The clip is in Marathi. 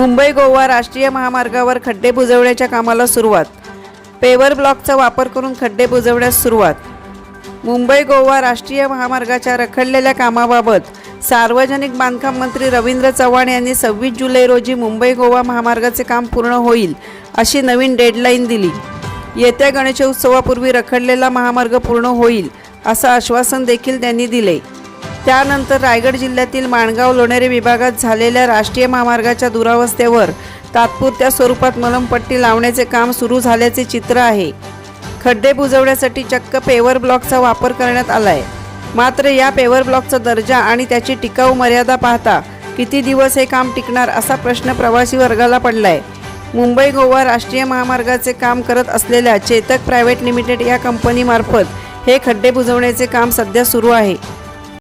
मुंबई गोवा राष्ट्रीय महामार्गावर खड्डे बुजवण्याच्या कामाला सुरुवात. पेवर ब्लॉकचा वापर करून खड्डे बुजवण्यास सुरुवात. मुंबई गोवा राष्ट्रीय महामार्गाच्या रखडलेल्या कामाबाबत सार्वजनिक बांधकाम मंत्री रवींद्र चव्हाण यांनी सव्वीस जुलै रोजी मुंबई गोवा महामार्गाचे काम पूर्ण होईल अशी नवीन डेडलाईन दिली. येत्या गणेशोत्सवापूर्वी रखडलेला महामार्ग पूर्ण होईल असं आश्वासन देखील त्यांनी दिले. त्यानंतर रायगड जिल्ह्यातील माणगाव लोणेरे विभागात झालेल्या राष्ट्रीय महामार्गाच्या दुरावस्थेवर तात्पुरत्या स्वरूपात मलमपट्टी लावण्याचे काम सुरू झाल्याचे चित्र आहे. खड्डे बुजवण्यासाठी चक्क पेवर ब्लॉकचा वापर करण्यात आला आहे मात्र या पेवर ब्लॉकचा दर्जा आणि त्याची टिकाऊ मर्यादा पाहता किती दिवस हे काम टिकणार असा प्रश्न प्रवासी वर्गाला पडलाय. मुंबई गोवा राष्ट्रीय महामार्गाचे काम करत असलेल्या चेतक प्रायव्हेट लिमिटेड या कंपनीमार्फत हे खड्डे बुजवण्याचे काम सध्या सुरू आहे.